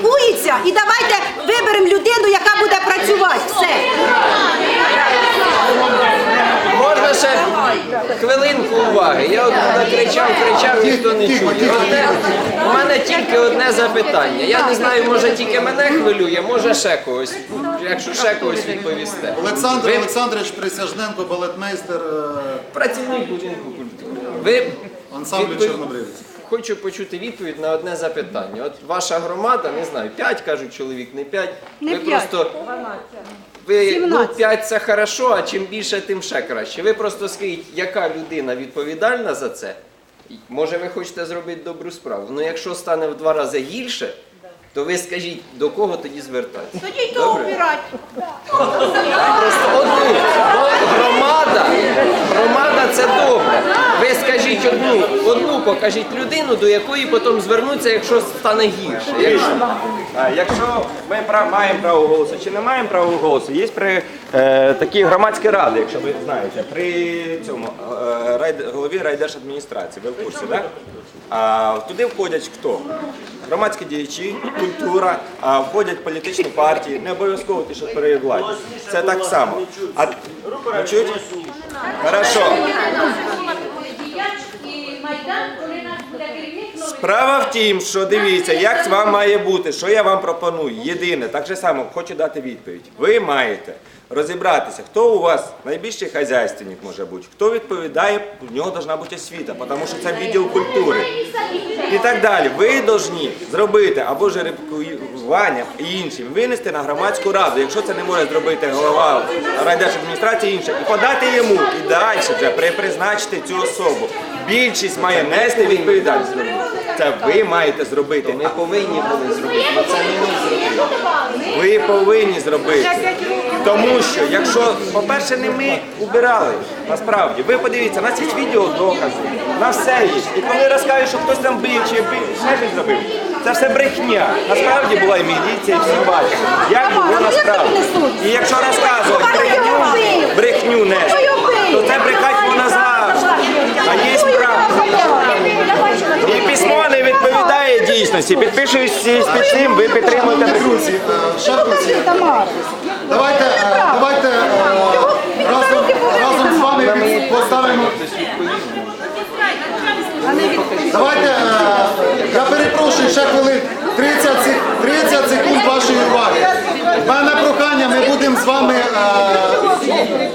спілкується, і давайте виберемо людину, яка буде працювати. Все. Можна ще хвилинку уваги. Я от кричав, кричав, ніхто не чує. Одне, у мене тільки одне запитання. Я не знаю, може тільки мене хвилює, може ще когось. Якщо ще когось відповісте. Олександр Ви Олександрович Присяжненко, балетмейстер е, працівник будинку культури. Ви ансамблю відпов- Чорнобривець. Хочу почути відповідь на одне запитання. От ваша громада, не знаю, 5 кажуть чоловік, не 5. Не ви п'ять. просто ви ну, 17. 5 це хорошо, а чим більше, тим ще краще. Ви просто скажіть, яка людина відповідальна за це? Може, ви хочете зробити добру справу. Ну якщо стане в два рази гірше, то ви скажіть, до кого тоді звертатися. Тоді й того обирати. Просто одну. Громада, громада це добре. Ви скажіть одну, одну покажіть людину, до якої потім звернуться, якщо стане гірше. Якщо... Якщо ми пра- маємо право голосу чи не маємо права голосу, є при е, такі громадські ради, якщо ви знаєте, при цьому е, райд- голові райдержадміністрації, ви в курсі, так? А туди входять хто? Громадські діячі, культура, а входять політичні партії, не обов'язково ті, що при владі. Це так само. А ви чуєте? Хорошо. Справа в тім, що дивіться, як вам має бути, що я вам пропоную. Єдине, так же само хочу дати відповідь. Ви маєте розібратися, хто у вас найбільший хазяйственник може бути, хто відповідає, у нього повинна бути освіта, тому що це відділ культури. І так далі. Ви повинні зробити або жеребкування і іншим, винести на громадську раду, якщо це не може зробити голова райдержадміністрації інше, і подати йому і далі вже при- призначити цю особу. Більшість має нести відповідальність. Це ви маєте зробити. Ми повинні були зробити, але це не ми зробили. Ви повинні зробити. Тому що, якщо, по-перше, не ми убирали, насправді, ви подивіться, у нас є відео докази, на все є. І коли розкажуть, що хтось там бив чи бив, ще щось зробив, це все брехня. Насправді була і міліція, і всі бачили. Як було насправді. І якщо розказувати брехню, брехню нести, то це брехать можна завжди. А є правда. І письмо не відповідає дійсності. Підпишуючись під цим, ви підтримуєте. Шарпиці, давайте, е, давайте е, разом, разом з вами поставимо. Давайте, е, я перепрошую, ще хвилин 30, сек- 30 секунд вашої уваги. В мене прохання, ми будемо з вами е,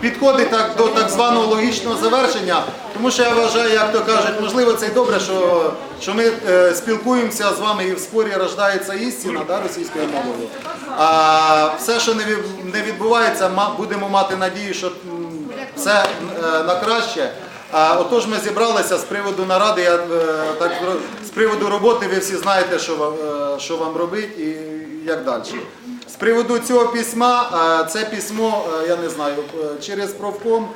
підходить так до так званого логічного завершення, тому що я вважаю, як то кажуть, можливо, це й добре, що, що ми е, спілкуємося з вами і в спорі рождається істина да, російською мовою. А все, що не, відбувається, будемо мати надію, що все е, на краще. А, отож, ми зібралися з приводу наради, я, так, з приводу роботи, ви всі знаєте, що вам, що вам робити і як далі. З приводу цього письма, е, це письмо, е, я не знаю, е, через профком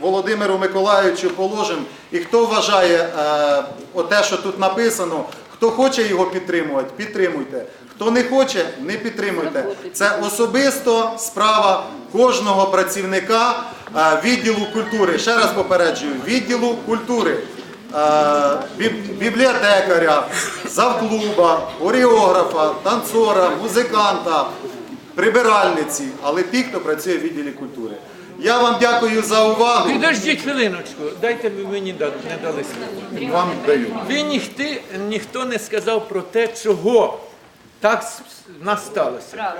Володимиру Миколаївичу положимо. І хто вважає те, що тут написано, хто хоче його підтримувати, підтримуйте. Хто не хоче, не підтримуйте. Це особисто справа кожного працівника відділу культури. Ще раз попереджую, відділу культури. Е, біб- бібліотекаря, завклуба, хореографа, танцора, музиканта, прибиральниці, але ті, хто працює в відділі культури. Я вам дякую за увагу. Підождіть хвилиночку, дайте ви мені не дали слово. Вам даю. Ви ніхто, ніхто не сказав про те, чого так нас сталося.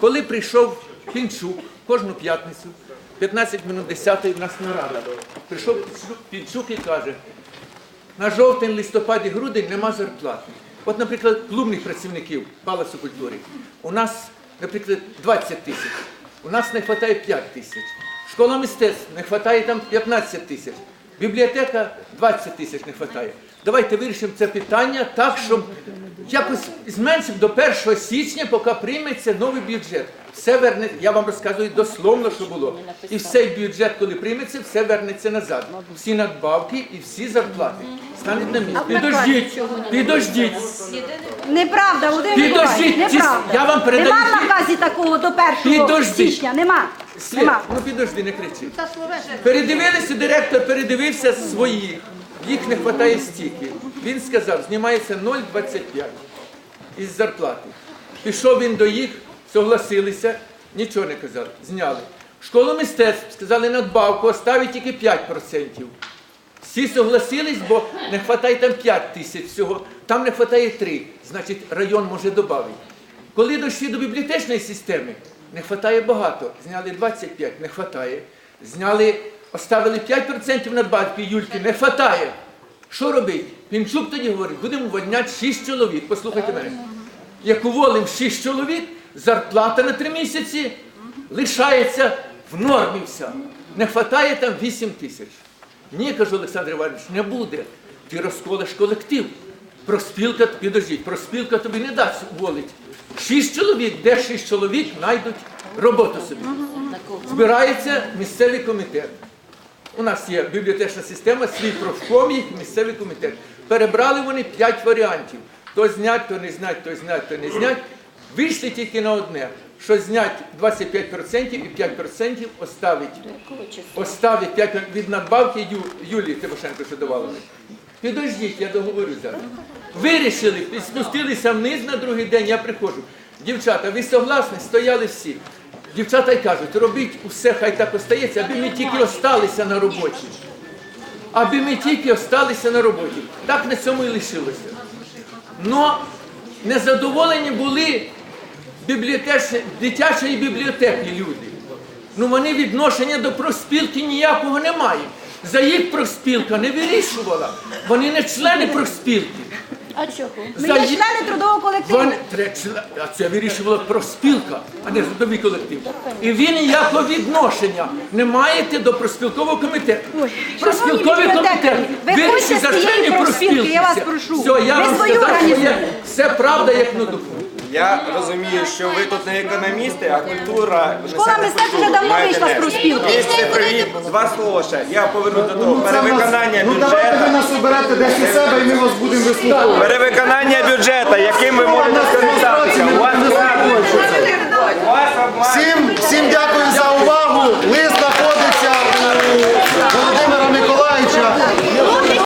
Коли прийшов Пінчук кожну п'ятницю, 15 минут 10 в нас нарада. Прийшов Пінчук і каже, на жовтень, листопаді, грудень нема зарплати. От, наприклад, клубних працівників Палацу культури. У нас, наприклад, 20 тисяч. У нас не вистачає 5 тисяч. Школа мистецтв не вистачає там 15 тисяч. Бібліотека 20 тисяч не вистачає. Давайте вирішимо це питання так, щоб якось зменшимо до 1 січня, поки прийметься новий бюджет. Все верне, я вам розказую дословно, що було. І все бюджет, коли прийметься, все вернеться назад. Всі надбавки і всі зарплати. Стануть на місці. Підождіть, підождіть. Неправда, Володимир Підождіть, Миколаївич, неправда. я вам передаю Нема в наказі такого до 1 Підождіть. січня, нема. Світ, Нема. ну підожди, не кричи. Передивилися, директор передивився свої. їх не вистачає стільки. Він сказав, знімається 0,25 із зарплати. Пішов він до їх, согласилися, нічого не казали, зняли. Школу мистецтв сказали надбавку, оставить тільки 5%. Всі согласились, бо не вистачає там 5 тисяч всього, там не вистачає 3, значить район може додати. Коли дійшли до бібліотечної системи, не вистачає багато. Зняли 25, не вистачає. Зняли, оставили 5% надбавки Юльки, не вистачає. Що робить? Пінчук тоді говорить, будемо увольняти 6 чоловік. Послухайте мене. Як уволимо 6 чоловік, зарплата на 3 місяці лишається в нормі вся. Не вистачає там 8 тисяч. Ні, кажу Олександр Іванович, не буде. Ти розколиш колектив. Проспілка, підождіть, проспілка тобі не дасть уволити. Шість чоловік, де шість чоловік знайдуть роботу собі. Збирається місцевий комітет. У нас є бібліотечна система, свій профком, їх місцевий комітет. Перебрали вони п'ять варіантів. То знять, то не знять, то знять, то не знять. Вийшли тільки на одне, що знять 25% і 5% оставить. Оставить 5 від надбавки Ю, Юлії Тимошенко, що давали. ми. Підождіть, я договорю зараз. Вирішили, спустилися вниз на другий день, я приходжу. Дівчата, ви согласні? Стояли всі. Дівчата й кажуть, робіть усе, хай так остається, аби ми тільки осталися на роботі. Аби ми тільки осталися на роботі. Так на цьому і лишилося. Но незадоволені були дитячої бібліотеки люди. Ну вони відношення до профспілки ніякого не мають. За їх профспілка не вирішувала. Вони не члени профспілки. А чого? Ми є члени трудового колективу. Вони а це вирішувала профспілка, а не трудовий колектив. І ви ніякого відношення не маєте до профспілкового комітету. Ой, Профспілковий комітет ви хочете за з цієї профспілки, профспілки. я вас прошу. Все, я Ви вам свою сказав, що. Все правда, як на духу. Я розумію, що ви тут не економісти, а культура. Школа мистецтв культуру, вже давно маєте вийшла з нести. профспілки. Місце привіт, два слова ще. Я поверну до того. Перевиконання Ну давайте ви бюджету. нас оберете десь у себе і ми вас будемо вислуховувати. Перевиконання бюджету, яким ви можете